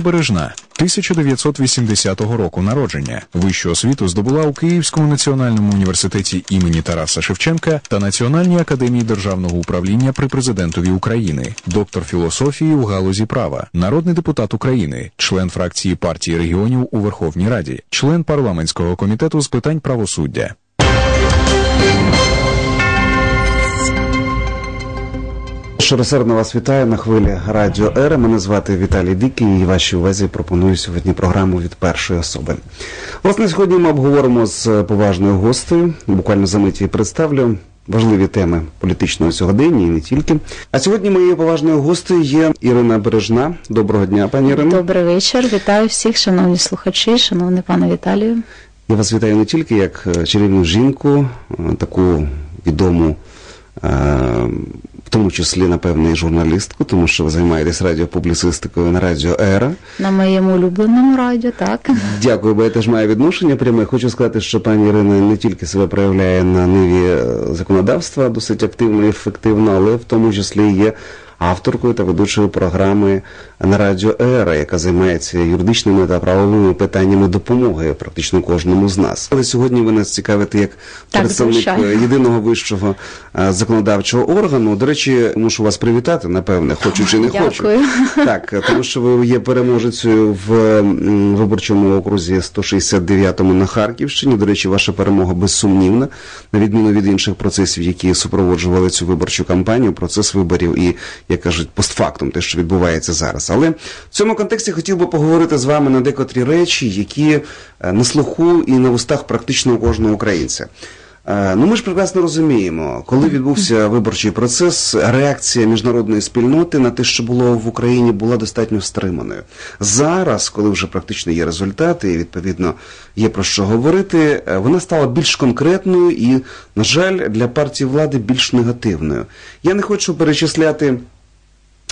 Ірина Бережна 1980 року народження. Вищу освіту здобула у Київському національному університеті імені Тараса Шевченка та Національній академії державного управління при президентові України, доктор філософії у галузі права, народний депутат України, член фракції партії регіонів у Верховній Раді, член парламентського комітету з питань правосуддя. Щиросердно вас вітаю на хвилі Радіо Ера. Мене звати Віталій Дикий і вашій увазі пропоную сьогодні програму від першої особи. Власне, сьогодні ми обговоримо з поважною гостею. Буквально за мить її представлю. Важливі теми політичного сьогодення і не тільки. А сьогодні моєю поважною гостею є Ірина Бережна. Доброго дня, пані Ірино. Добрий вечір. Вітаю всіх, шановні слухачі, шановний пане Віталію. Я вас вітаю не тільки як чарівну жінку, таку відому е, в тому числі, напевне, і журналістку, тому що ви займаєтесь радіопубліцистикою на радіо Ера. На моєму улюбленому радіо, так. Дякую, бо я теж маю відношення пряме. Хочу сказати, що пані Ірина не тільки себе проявляє на ниві законодавства досить активно і ефективно, але в тому числі є авторкою та ведучою програми на радіо Ера, яка займається юридичними та правовими питаннями допомоги практично кожному з нас. Але сьогодні ви нас цікавите як Так, представник звичайно. єдиного вищого е, законодавчого органу. До речі, мушу вас привітати, напевне, хочу чи не хочу. Так, тому що ви є переможецею в виборчому окрузі 169-му на Харківщині. До речі, ваша перемога безсумнівна, на відміну від інших процесів, які супроводжували цю виборчу кампанію, процес виборів і, як кажуть, постфактум, те, що відбувається зараз. Але в цьому контексті хотів би поговорити з вами на декотрі речі, які е, на слуху і на вустах практично кожного українця. Е, Ну, ми ж прекрасно розуміємо, коли відбувся виборчий процес, реакція міжнародної спільноти на те, що було в Україні, була достатньо стриманою. Зараз, коли вже практично є результати, і відповідно є про що говорити, е, вона стала більш конкретною і, на жаль, для партії влади більш негативною. Я не хочу перечисляти.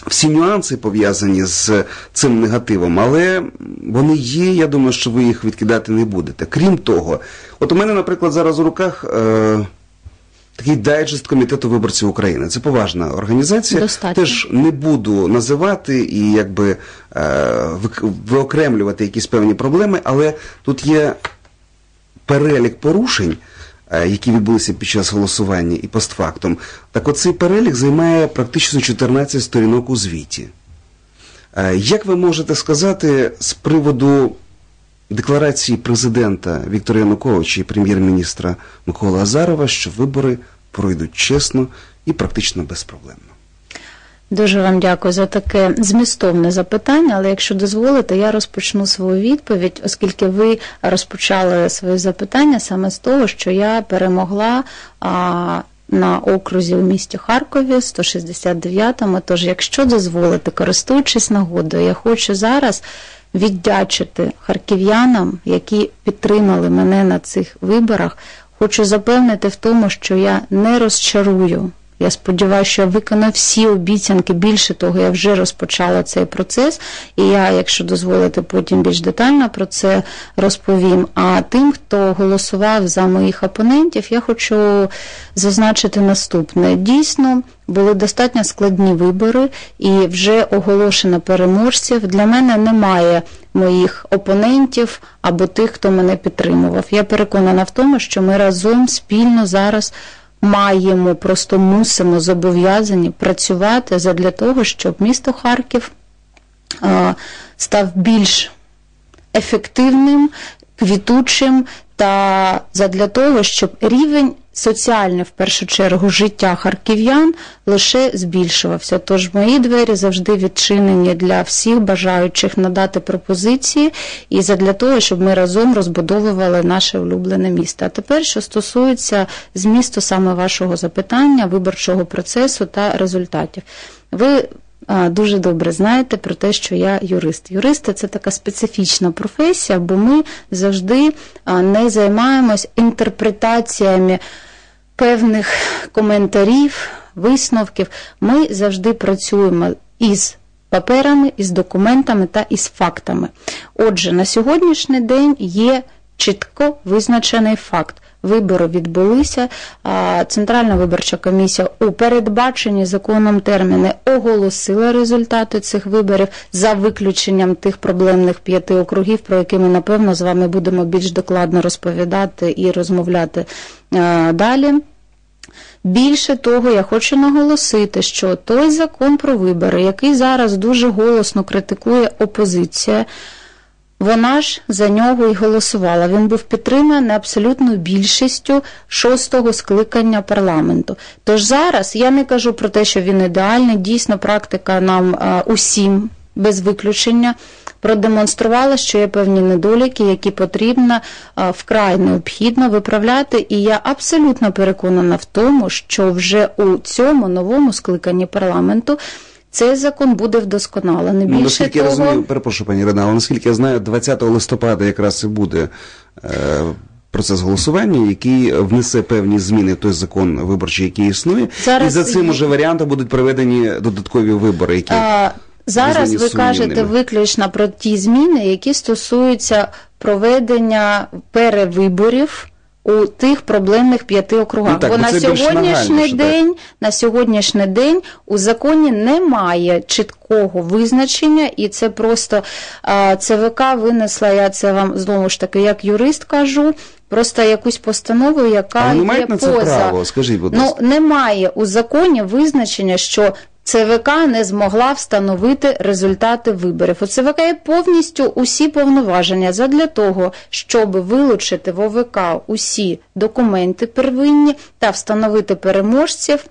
Всі нюанси пов'язані з цим негативом, але вони є. Я думаю, що ви їх відкидати не будете. Крім того, от у мене, наприклад, зараз у руках е, такий дайджест комітету виборців України. Це поважна організація. Достатньо. Теж не буду називати і якби е, виокремлювати якісь певні проблеми, але тут є перелік порушень, які відбулися під час голосування і постфактум, так оцей перелік займає практично 14 сторінок у звіті. Е, Як ви можете сказати з приводу декларації президента Віктора Януковича і прем'єр-міністра Миколи Азарова, що вибори пройдуть чесно і практично безпроблемно? Дуже вам дякую за таке змістовне запитання, але якщо дозволите, я розпочну свою відповідь, оскільки ви розпочали своє запитання саме з того, що я перемогла а, на окрузі у місті Харкові 169-му. Тож, якщо дозволите, користуючись нагодою, я хочу зараз віддячити харків'янам, які підтримали мене на цих виборах. Хочу запевнити в тому, що я не розчарую. Я сподіваюся, що я виконав всі обіцянки. Більше того, я вже розпочала цей процес, і я, якщо дозволите, потім більш детально про це розповім. А тим, хто голосував за моїх опонентів, я хочу зазначити наступне: дійсно були достатньо складні вибори, і вже оголошено переможців. Для мене немає моїх опонентів або тих, хто мене підтримував. Я переконана в тому, що ми разом спільно зараз маємо, просто мусимо зобов'язані працювати задля того, щоб місто Харків став більш ефективним, квітучим та задля того, щоб рівень соціальний, в першу чергу, життя харків'ян лише збільшувався. Тож мої двері завжди відчинені для всіх бажаючих надати пропозиції і задля того, щоб ми разом розбудовували наше улюблене місто. А тепер, що стосується змісту саме вашого запитання, виборчого процесу та результатів. Ви дуже добре знаєте про те, що я юрист. Юристи це така специфічна професія, бо ми завжди не займаємось інтерпретаціями певних коментарів, висновків. Ми завжди працюємо із паперами, із документами та із фактами. Отже, на сьогоднішній день є чітко визначений факт. Вибори відбулися. Центральна виборча комісія у передбачені законом терміни оголосила результати цих виборів за виключенням тих проблемних п'яти округів, про які ми напевно з вами будемо більш докладно розповідати і розмовляти далі. Більше того, я хочу наголосити, що той закон про вибори, який зараз дуже голосно критикує опозиція, вона ж за нього і голосувала. Він був підтриманий абсолютною більшістю шостого скликання парламенту. Тож зараз я не кажу про те, що він ідеальний. Дійсно, практика нам а, усім без виключення продемонструвала, що є певні недоліки, які потрібно а, вкрай необхідно виправляти. І я абсолютно переконана в тому, що вже у цьому новому скликанні парламенту. Цей закон буде вдосконалений. Ну, наскільки того, я розумію, перепрошую, пані Ірина, але наскільки я знаю, 20 листопада якраз і буде е, процес голосування, який внесе певні зміни в той закон виборчий, який існує, Зараз і за цим уже варіантом будуть проведені додаткові вибори, які А, зараз ви кажете виключно про ті зміни, які стосуються проведення перевиборів. У тих проблемних п'яти округах, Ну так, бо на сьогоднішній нагальніше, так. день, на сьогоднішній день у законі немає чіткого визначення, і це просто а, ЦВК винесла. Я це вам знову ж таки, як юрист кажу, просто якусь постанову, яка А є на це поза право? Скажіть, будь Ну, немає у законі визначення, що ЦВК не змогла встановити результати виборів. У ЦВК є повністю усі повноваження задля того, щоб вилучити в ОВК усі документи первинні та встановити переможців.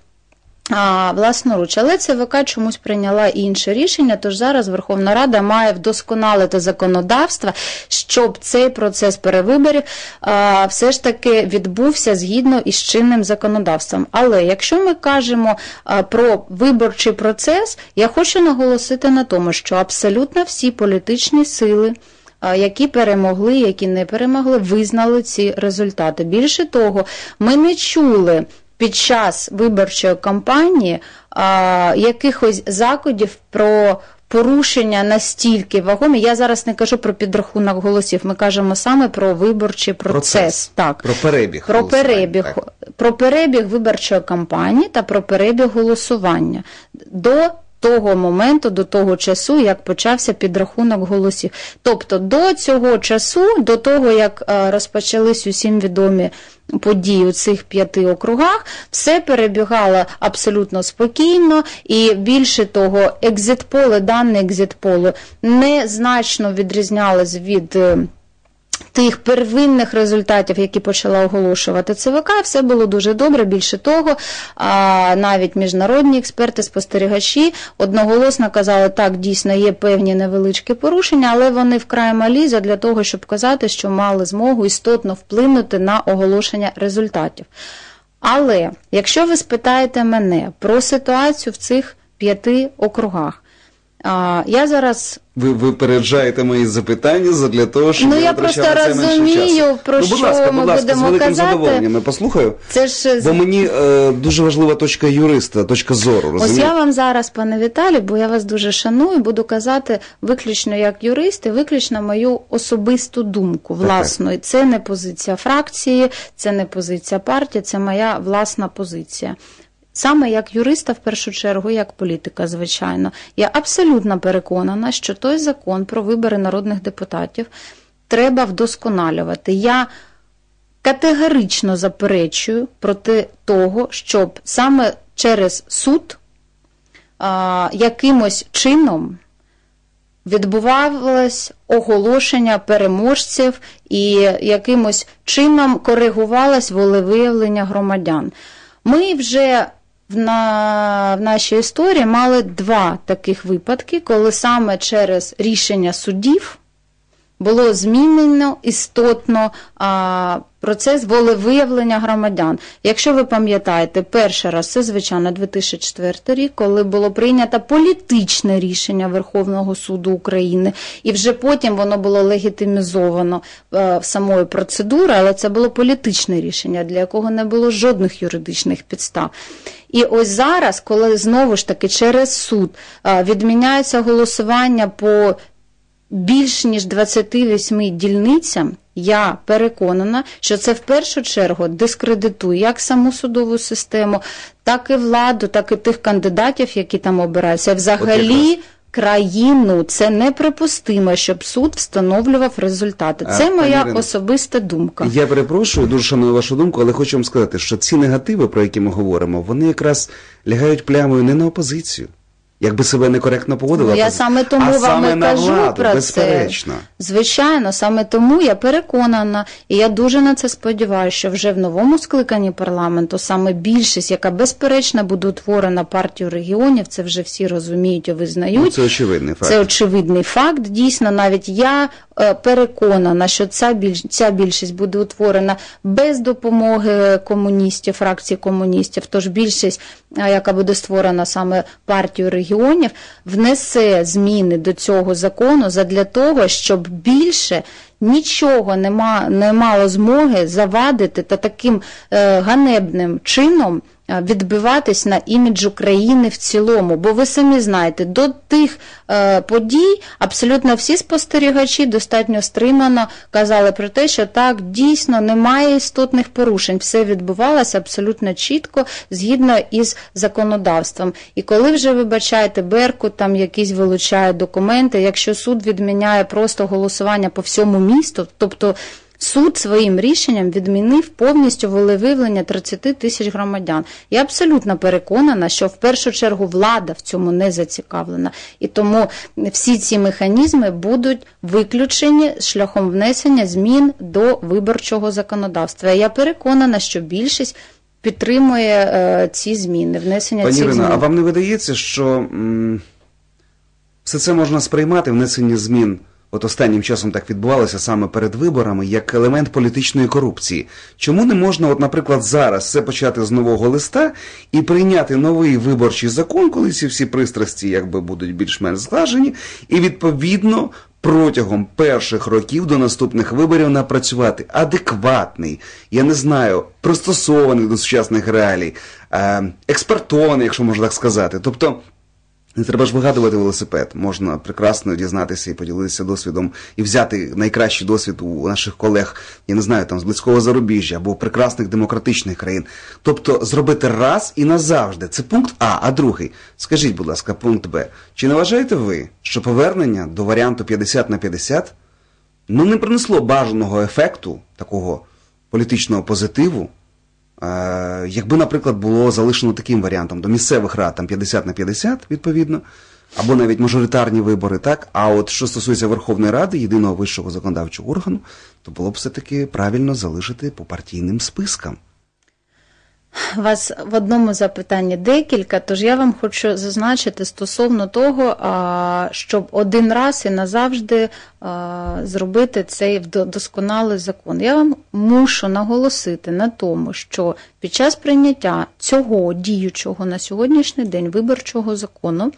Власноруч, але ЦВК чомусь прийняла інше рішення, тож зараз Верховна Рада має вдосконалити законодавство, щоб цей процес перевиборів все ж таки відбувся згідно із чинним законодавством. Але якщо ми кажемо про виборчий процес, я хочу наголосити на тому, що абсолютно всі політичні сили. Які перемогли, які не перемогли, визнали ці результати. Більше того, ми не чули під час виборчої кампанії а, якихось заходів про порушення настільки вагомі. Я зараз не кажу про підрахунок голосів. Ми кажемо саме про виборчий процес. Процес. Так. Про перебіг. Про перебіг, так. про перебіг виборчої кампанії та про перебіг голосування до того моменту, до того часу, як почався підрахунок голосів. Тобто до цього часу, до того як е, розпочались усім відомі події у цих п'яти округах, все перебігало абсолютно спокійно, і більше того, екзитполи, дані екзитполу незначно відрізнялись від. Тих первинних результатів, які почала оголошувати ЦВК, все було дуже добре. Більше того, навіть міжнародні експерти, спостерігачі одноголосно казали, так дійсно є певні невеличкі порушення, але вони вкрай малі для того, щоб казати, що мали змогу істотно вплинути на оголошення результатів. Але якщо ви спитаєте мене про ситуацію в цих п'яти округах, а, я зараз Ви випереджаєте мої запитання для того, щоб Ну, я просто розумію, про ну, будь що ласка, ми будь ласка, будемо з великим казати. задоволенням я послухаю. це ж Бо мені е, дуже важлива точка юриста, точка зору, Ось я вам зараз, пане Віталій, бо я вас дуже шаную, буду казати виключно як юрист і виключно мою особисту думку власну. І Це не позиція фракції, це не позиція партії, це моя власна позиція. Саме як юриста, в першу чергу, як політика, звичайно, я абсолютно переконана, що той закон про вибори народних депутатів треба вдосконалювати. Я категорично заперечую проти того, щоб саме через суд а, якимось чином відбувалось оголошення переможців і якимось чином коригувалось волевиявлення громадян. Ми вже в, на, в нашій історії мали два таких випадки, коли саме через рішення судів було змінено істотно а, процес волевиявлення громадян. Якщо ви пам'ятаєте, перший раз це, звичайно, 2004 рік, коли було прийнято політичне рішення Верховного суду України, і вже потім воно було легітимізовано е, в самої процедури, але це було політичне рішення, для якого не було жодних юридичних підстав. І ось зараз, коли знову ж таки через суд е, відміняється голосування по більш ніж 28 дільницям, я переконана, що це в першу чергу дискредитує як саму судову систему, так і владу, так і тих кандидатів, які там обираються. Взагалі. Країну це неприпустимо, щоб суд встановлював результати. Це пані моя Ірино, особиста думка. Я перепрошую, дуже шаную вашу думку, але хочу вам сказати, що ці негативи, про які ми говоримо, вони якраз лягають плямою не на опозицію. Якби себе некоректно поводила, Ну, я саме тому а вам саме і на кажу владу, про безперечно. це. Звичайно, саме тому я переконана, і я дуже на це сподіваюся, що вже в новому скликанні парламенту саме більшість, яка безперечно буде утворена партію регіонів, це вже всі розуміють і визнають. Ну, це очевидний факт. Це очевидний факт. Дійсно, навіть я е, переконана, що ця більш ця більшість буде утворена без допомоги комуністів, фракції комуністів. Тож більшість, е, яка буде створена саме партією регіонів, внесе зміни до цього закону задля того, щоб більше. Нічого не мало змоги завадити та таким е, ганебним чином відбиватись на імідж України в цілому. Бо ви самі знаєте, до тих е, подій абсолютно всі спостерігачі достатньо стримано казали про те, що так дійсно немає істотних порушень. Все відбувалося абсолютно чітко згідно із законодавством. І коли вже вибачаєте, Беркут там якісь вилучає документи, якщо суд відміняє просто голосування по всьому місту, тобто. Суд своїм рішенням відмінив повністю волевиявлення 30 тисяч громадян. Я абсолютно переконана, що в першу чергу влада в цьому не зацікавлена, і тому всі ці механізми будуть виключені шляхом внесення змін до виборчого законодавства. Я переконана, що більшість підтримує е, ці зміни, внесення Пані цих Ірина, змін. а вам не видається, що м, все це можна сприймати, внесення змін, от останнім часом так відбувалося саме перед виборами, як елемент політичної корупції? Чому не можна, от, наприклад, зараз все почати з нового листа і прийняти новий виборчий закон, коли ці всі пристрасті якби будуть більш-менш зглажені, і відповідно. Протягом перших років до наступних виборів напрацювати адекватний, я не знаю, пристосований до сучасних реалій, е, експертований, якщо можна так сказати. Тобто не треба ж вигадувати велосипед. Можна прекрасно дізнатися і поділитися досвідом і взяти найкращий досвід у наших колег, я не знаю, там з близького зарубіжжя або прекрасних демократичних країн. Тобто зробити раз і назавжди. Це пункт А. А другий, скажіть, будь ласка, пункт Б. Чи не вважаєте ви, що повернення до варіанту 50 на 50 ну не принесло бажаного ефекту такого політичного позитиву? Е, якби, наприклад, було залишено таким варіантом до місцевих рад там 50 на 50, відповідно, або навіть мажоритарні вибори, так. А от що стосується Верховної Ради, єдиного вищого законодавчого органу, то було б все-таки правильно залишити по партійним спискам. Вас в одному запитанні декілька, тож я вам хочу зазначити стосовно того, щоб один раз і назавжди зробити цей досконалий закон. Я вам мушу наголосити на тому, що під час прийняття цього діючого на сьогоднішній день виборчого закону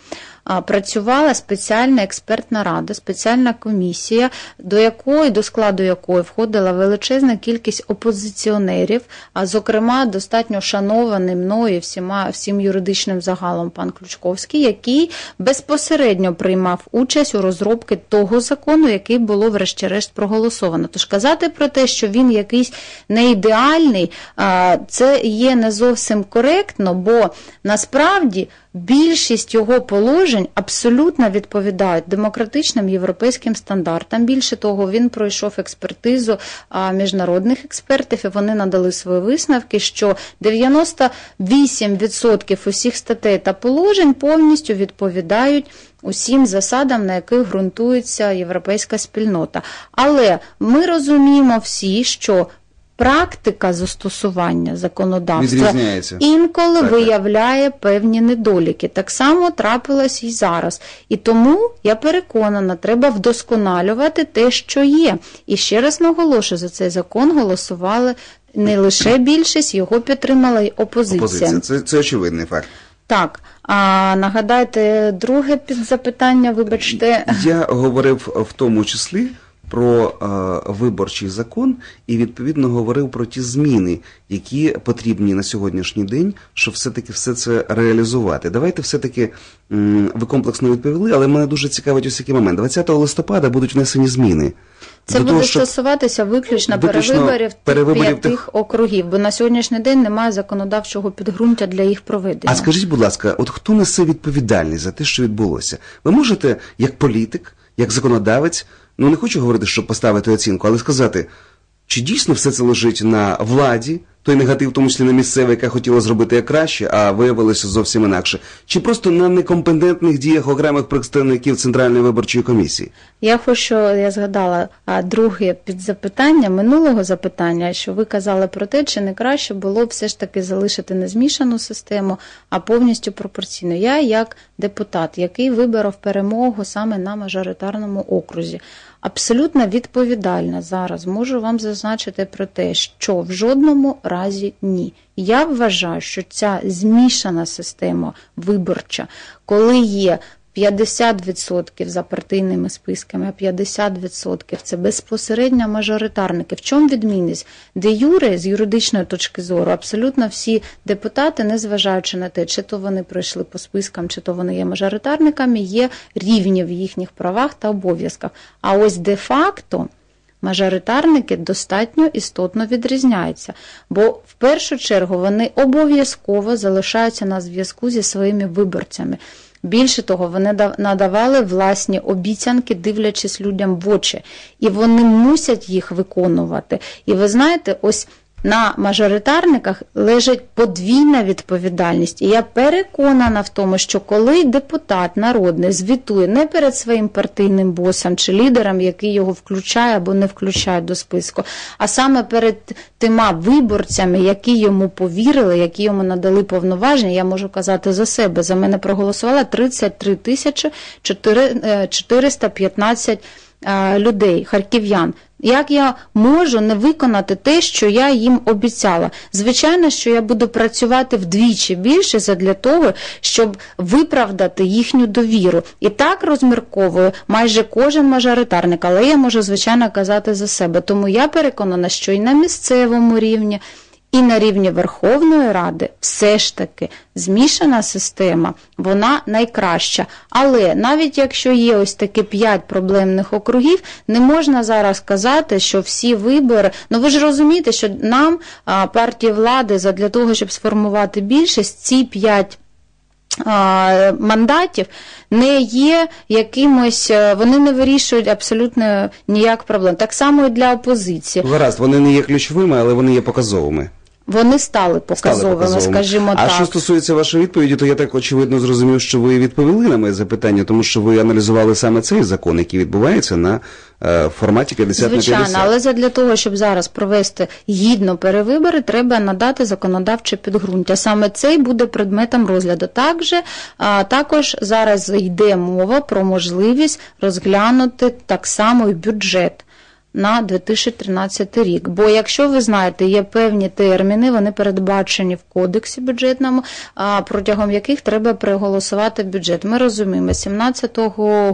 працювала спеціальна експертна рада, спеціальна комісія, до якої до складу якої входила величезна кількість опозиціонерів, а зокрема достатньо шанований мною всіма всім юридичним загалом пан Ключковський, який безпосередньо приймав участь у розробці того закону, який було врешті-решт проголосовано. Тож казати про те, що він якийсь не ідеальний, це є не зовсім коректно, бо насправді більшість його положень абсолютно відповідають демократичним європейським стандартам. Більше того, він пройшов експертизу міжнародних експертів, і вони надали свої висновки, що 98% усіх статей та положень повністю відповідають усім засадам, на яких ґрунтується європейська спільнота. Але ми розуміємо всі, що практика застосування законодавства інколи Так, виявляє певні недоліки. Так само трапилось і зараз. І тому я переконана, треба вдосконалювати те, що є. І ще раз наголошую, за цей закон голосували не лише більшість, його підтримала й опозиція. Опозиція. Це, це очевидний факт. Так, а нагадайте друге підзапитання, вибачте. Я говорив в тому числі про е, виборчий закон і відповідно говорив про ті зміни, які потрібні на сьогоднішній день, щоб все-таки все це реалізувати. Давайте все-таки м, ви комплексно відповіли, але мене дуже цікавить ось який момент. 20 листопада будуть внесені зміни. Це До буде того, щоб- стосуватися виключно, Виключно перевиборів, перевиборів тих тих- п'ятих округів, бо на сьогоднішній день немає законодавчого підґрунтя для їх проведення. А скажіть, будь ласка, от хто несе відповідальність за те, що відбулося? Ви можете, як політик, як законодавець, ну не хочу говорити, щоб поставити оцінку, але сказати, чи дійсно все це лежить на владі, той негатив, в тому числі на місцеве, яка хотіла зробити як краще, а виявилося зовсім інакше, чи просто на некомпетентних діях окремих представників Центральної виборчої комісії? Я хочу, я згадала друге підзапитання минулого запитання, що ви казали про те, чи не краще було все ж таки залишити не змішану систему, а повністю пропорційну. Я, як депутат, який виборов перемогу саме на мажоритарному окрузі, абсолютно відповідальна зараз можу вам зазначити про те, що в жодному разі ні. Я вважаю, що ця змішана система виборча, коли є 50% за партийними списками, а 50% це безпосередньо мажоритарники. В чому відмінність? Де юре, з юридичної точки зору, абсолютно всі депутати, незважаючи на те, чи то вони пройшли по спискам, чи то вони є мажоритарниками, є рівні в їхніх правах та обов'язках. А ось де-факто мажоритарники достатньо істотно відрізняються, бо в першу чергу вони обов'язково залишаються на зв'язку зі своїми виборцями. Більше того, вони да- надавали власні обіцянки, дивлячись людям в очі, і вони мусять їх виконувати. І ви знаєте, ось на мажоритарниках лежить подвійна відповідальність. І я переконана в тому, що коли депутат народний звітує не перед своїм партийним босом чи лідером, який його включає або не включає до списку, а саме перед тима виборцями, які йому повірили, які йому надали повноваження, я можу казати за себе. За мене проголосувало 33 тисячі 415 е, людей, харків'ян. Як я можу не виконати те, що я їм обіцяла? Звичайно, що я буду працювати вдвічі більше задля того, щоб виправдати їхню довіру. І так розмірковую майже кожен мажоритарник, але я можу звичайно казати за себе. Тому я переконана, що і на місцевому рівні. І на рівні Верховної Ради все ж таки змішана система, вона найкраща. Але навіть якщо є ось такі п'ять проблемних округів, не можна зараз казати, що всі вибори. Ну ви ж розумієте, що нам партії влади задля того, щоб сформувати більшість, ці п'ять. Мандатів не є якимось, е, вони не вирішують абсолютно ніяк проблем. Так само і для опозиції. Гаразд, вони не є ключовими, але вони є показовими. Вони стали показовими, Стали показовими. скажімо а так. що стосується вашої відповіді, то я так очевидно зрозумів, що ви відповіли на моє запитання, тому що ви аналізували саме цей закон, який відбувається на е, форматі 50 на Звичайно, 50. але задля того, щоб зараз провести гідно перевибори, треба надати законодавче підґрунтя. Саме цей буде предметом розгляду. Також, а, також зараз йде мова про можливість розглянути так само і бюджет. На 2013 рік. Бо якщо ви знаєте, є певні терміни, вони передбачені в кодексі бюджетному, протягом яких треба проголосувати бюджет. Ми розуміємо, 17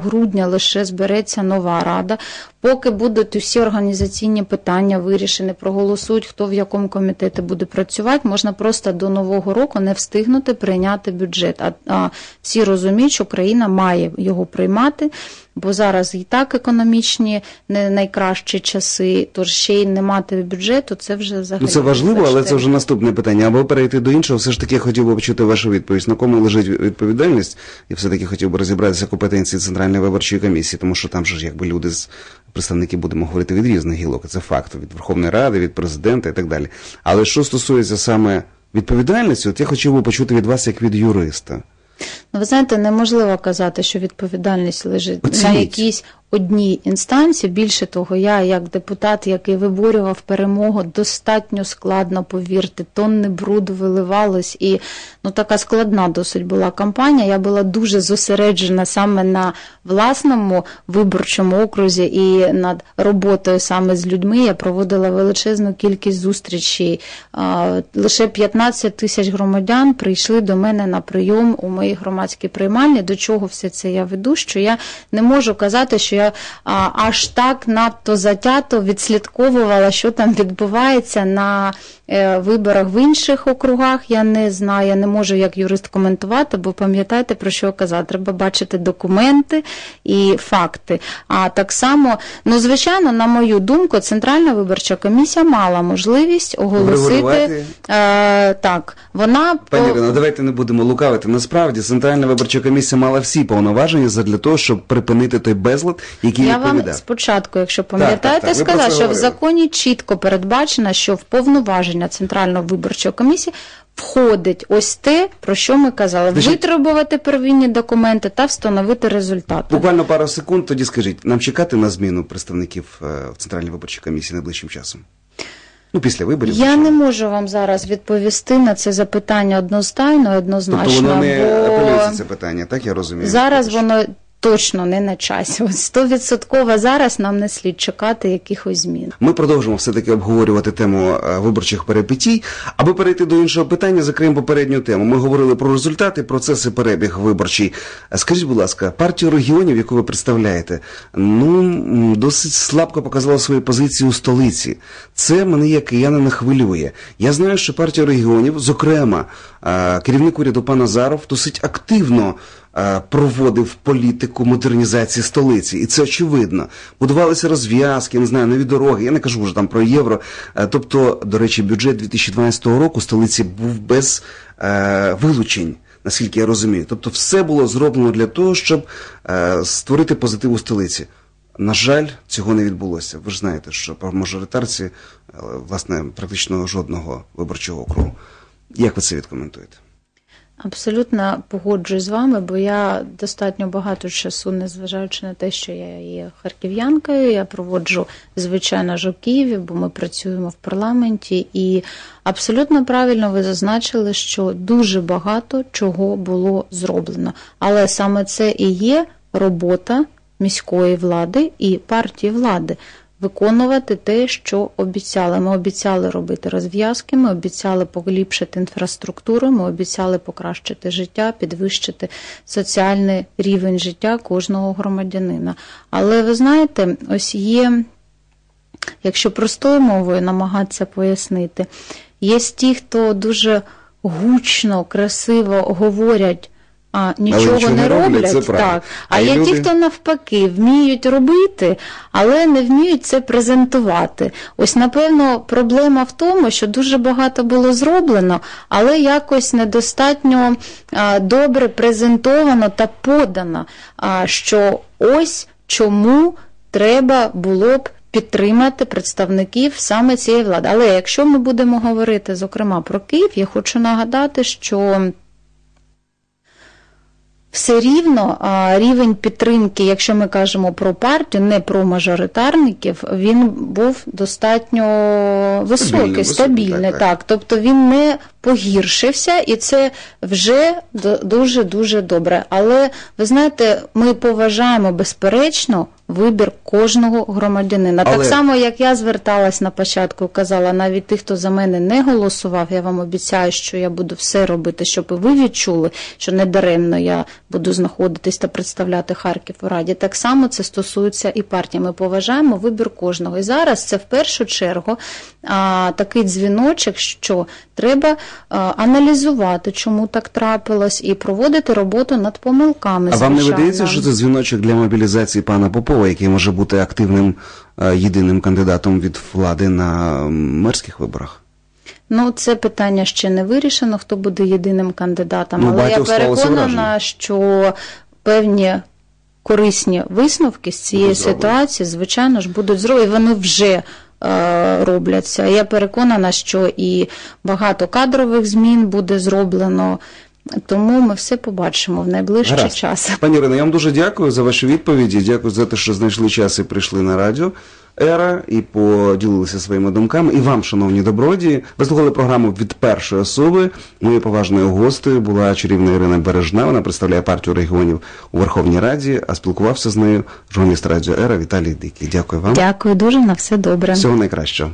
грудня лише збереться нова рада. Поки будуть усі організаційні питання вирішені, проголосують, хто в якому комітеті буде працювати, можна просто до нового року не встигнути прийняти бюджет. А, а всі розуміють, що країна має його приймати. Бо зараз і так економічні не найкращі часи, тож ще й не мати бюджету, це вже взагалі. Ну це важливо, але це вже наступне питання. Або перейти до іншого, все ж таки я хотів би почути вашу відповідь. На кому лежить відповідальність? Я все таки хотів би розібратися компетенції Центральної виборчої комісії, тому що там же ж якби люди з представники будемо говорити від різних гілок. Це факт від Верховної Ради, від президента і так далі. Але що стосується саме відповідальності, от я хотів би почути від вас як від юриста. Ну, ви знаєте, неможливо казати, що відповідальність лежить Оцініть. на якійсь одній інстанції. Більше того, я, як депутат, який виборював перемогу, достатньо складно, повірте, тонни бруду виливалось, і ну така складна досить була кампанія. Я була дуже зосереджена саме на власному виборчому окрузі і над роботою саме з людьми. Я проводила величезну кількість зустрічей. Лише 15 тисяч громадян прийшли до мене на прийом у моїй громадській приймальні. До чого все це я веду? Що я не можу казати, що я аж так надто затято відслідковувала, що там відбувається на виборах в інших округах. Я не знаю, я не можу як юрист коментувати, бо пам'ятаєте про що я казала. Треба бачити документи і факти. А так само, ну звичайно, на мою думку, Центральна виборча комісія мала можливість оголосити е, так. Вона Пані Ірино, давайте не будемо лукавити. Насправді Центральна виборча комісія мала всі повноваження для того, щоб припинити той безлад, який Я вам спочатку, якщо пам'ятаєте, сказала, що в законі чітко передбачено, що в повноваження Центральної виборчої комісії входить ось те, про що ми казали: Значить- витребувати первинні документи та встановити результати. Буквально пару секунд. Тоді скажіть, нам чекати на зміну представників е, в Центральній виборчій комісії найближчим часом? Ну, після виборів. Я не можу вам зараз відповісти на це запитання одностайно, і однозначно. Тобто воно не бо... апелюється це питання, так я розумію. Зараз воно точно не на часі. От Стовідсотково зараз нам не слід чекати якихось змін. Ми продовжимо все-таки обговорювати тему е, виборчих перипетій. Аби перейти до іншого питання, закриємо попередню тему. Ми говорили про результати, процеси перебіг виборчий. Е, Скажіть, будь ласка, партію регіонів, яку ви представляєте, ну досить слабко показала свої позиції у столиці. Це мене як киянина хвилює. Я знаю, що партія регіонів, зокрема, е, керівник уряду пан Азаров, досить активно проводив політику модернізації столиці, і це очевидно. Будувалися розв'язки, не знаю, нові дороги. Я не кажу вже там про євро. Е, Тобто, до речі, бюджет 2012 року столиці був без е, вилучень. Наскільки я розумію, тобто все було зроблено для того, щоб е, створити позитив у столиці. На жаль, цього не відбулося. Ви ж знаєте, що по мажоритарці е, власне практично жодного виборчого округу. Як ви це відкоментуєте? Абсолютно погоджуюсь з вами, бо я достатньо багато часу, незважаючи на те, що я є харків'янкою, я проводжу звичайно ж у Києві, бо ми працюємо в парламенті, і абсолютно правильно ви зазначили, що дуже багато чого було зроблено. Але саме це і є робота міської влади і партії влади. Виконувати те, що обіцяли. Ми обіцяли робити розв'язки, ми обіцяли поліпшити інфраструктуру, ми обіцяли покращити життя, підвищити соціальний рівень життя кожного громадянина. Але ви знаєте, ось є, якщо простою мовою намагатися пояснити, є ті, хто дуже гучно, красиво говорять. А нічого нічого не не роблять, це так. А А, є люди- ті, хто навпаки вміють робити, але не вміють це презентувати. Ось, напевно, проблема в тому, що дуже багато було зроблено, але якось недостатньо а, добре презентовано та подано, а, що ось чому треба було б. Підтримати представників саме цієї влади. Але якщо ми будемо говорити, зокрема, про Київ, я хочу нагадати, що все рівно а, рівень підтримки, якщо ми кажемо про партію, не про мажоритарників, він був достатньо високий, Стабільний, стабільний. так, так, так. Тобто він не погіршився, і це вже дуже дуже добре. Але ви знаєте, ми поважаємо безперечно вибір кожного громадянина. Так само, як я зверталась на початку, казала, навіть тих, хто за мене не голосував, я вам обіцяю, що я буду все робити, щоб ви відчули, що не даремно я буду знаходитись та представляти Харків у Раді. Так само це стосується і партії. Ми поважаємо вибір кожного. І зараз це в першу чергу а, такий дзвіночок, що треба а, аналізувати, чому так трапилось, і проводити роботу над помилками. А вам не видається, що це дзвіночок для мобілізації пана Попова, який може бути активним е, єдиним кандидатом від влади на мерських виборах? Ну, це питання ще не вирішено, хто буде єдиним кандидатом. Ну, Але я переконана, що певні корисні висновки з цієї ситуації, звичайно ж, будуть зроблені. Вони вже е, робляться. Я переконана, що і багато кадрових змін буде зроблено. Тому ми все побачимо в найближчий Гаразд. час. Пані Ірино, я вам дуже дякую за ваші відповіді. Дякую за те, що знайшли час і прийшли на радіо. Ера і поділилися своїми думками. І вам, шановні добродії, ви слухали програму від першої особи. Моєю поважною гостею була чарівна Ірина Бережна. Вона представляє партію регіонів у Верховній Раді, а спілкувався з нею журналіст радіо Ера Віталій Дикий. Дякую вам. Дякую дуже на все добре. Всього найкращого.